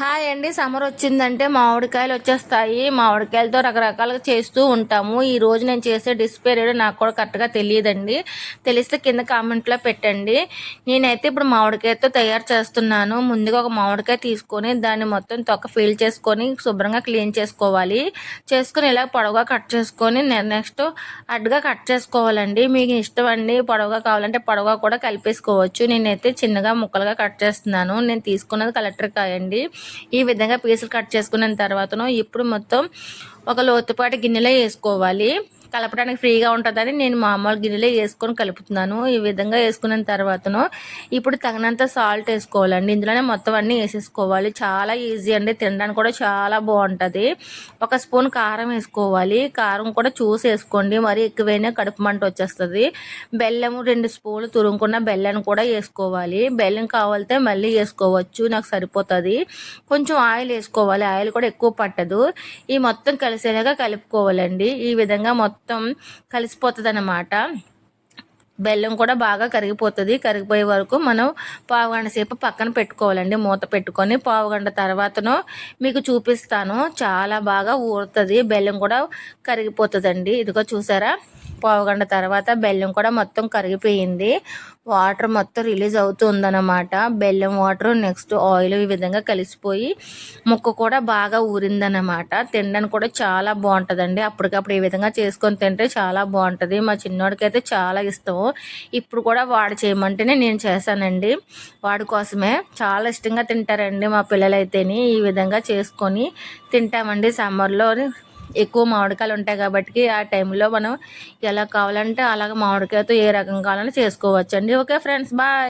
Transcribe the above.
Hi అండి. Summer వచ్చిందంటే మామిడికాయలు వచ్చేస్తాయి. మామిడికాయలతో రకరకాలుగా చేస్తూ ఉంటాము. ఈ రోజు నేను చేసే డిష్ పేరేడు నాకు కూడా కరెక్ట్గా తెలియదండి. తెలిస్తే కింద కామెంట్లో పెట్టండి. నేనైతే ఇప్పుడు మామిడికాయతో తయారు చేస్తున్నాను. ముందుగా ఒక మామిడికాయ తీసుకొని దాన్ని మొత్తం తొక్క ఫీల్ చేసుకొని శుభ్రంగా క్లీన్ చేసుకోవాలి. చేసుకొని ఇలా పొడవుగా కట్ చేసుకొని నెక్స్ట్ అడ్డుగా కట్ చేసుకోవాలండి. మీకు ఇష్టం అండి పొడవుగా కావాలంటే పొడవుగా కూడా కలిపేసుకోవచ్చు. నేనైతే చిన్నగా ముక్కలుగా కట్ చేస్తున్నాను. నేను తీసుకున్నది కలెక్టర్ కాయ అండి ఈ విధంగా పీసులు కట్ చేసుకున్న తర్వాతను ఇప్పుడు మొత్తం ఒక లోతుపాటి గిన్నెలో వేసుకోవాలి. కలపడానికి ఫ్రీగా ఉంటుందని నేను మామూలు గిన్నెలో వేసుకొని కలుపుతున్నాను. ఈ విధంగా వేసుకున్న తర్వాతను ఇప్పుడు తగినంత సాల్ట్ వేసుకోవాలండి. ఇందులోనే మొత్తం అన్నీ వేసేసుకోవాలి. చాలా ఈజీ అండి. తినడానికి కూడా చాలా బాగుంటుంది. ఒక స్పూన్ కారం వేసుకోవాలి. కారం కూడా చూసి వేసుకోండి. మరి ఎక్కువైనా కడుపు మంట వచ్చేస్తుంది. బెల్లము రెండు స్పూన్లు తురుముకున్న బెల్లం కూడా వేసుకోవాలి. బెల్లం కావాలితే మళ్ళీ వేసుకోవచ్చు. నాకు సరిపోతుంది. కొంచెం ఆయిల్ వేసుకోవాలి. ఆయిల్ కూడా ఎక్కువ పట్టదు. ఈ మొత్తం కలిసేలాగా కలుపుకోవాలండి. ఈ విధంగా మొత్తం మొత్తం కలిసిపోతుంది అన్నమాట బెల్లం కూడా బాగా కరిగిపోతుంది. కరిగిపోయే వరకు మనం పావుగంట సేపు పక్కన పెట్టుకోవాలండి. మూత పెట్టుకొని పావుగంట తర్వాతను మీకు చూపిస్తాను. చాలా బాగా ఊరుతుంది. బెల్లం కూడా కరిగిపోతుందండి. ఇదిగో చూసారా? పావుగంట తర్వాత బెల్లం కూడా మొత్తం కరిగిపోయింది. వాటర్ మొత్తం రిలీజ్ అవుతుందన్నమాట. బెల్లం వాటర్ నెక్స్ట్ ఆయిల్ ఈ విధంగా కలిసిపోయి ముక్క కూడా బాగా ఊరిందనమాట తినడానికి కూడా చాలా బాగుంటుందండి. అప్పటికప్పుడు ఈ విధంగా చేసుకొని తింటే చాలా బాగుంటుంది. మా చిన్నోడికి అయితే చాలా ఇష్టం. ఇప్పుడు కూడా వాడు చేయమంటేనే నేను చేశానండి. వాడి కోసమే చాలా ఇష్టంగా తింటారండి మా పిల్లలైతేని. ఈ విధంగా చేసుకొని తింటామండి సమ్మర్లో. ఎక్కువ మామిడికాయలు ఉంటాయి కాబట్టి ఆ టైంలో మనం ఎలా కావాలంటే అలాగ మామిడికాయతో ఏ రకం కావాలని చేసుకోవచ్చు అండి ఓకే ఫ్రెండ్స్ బాయ్.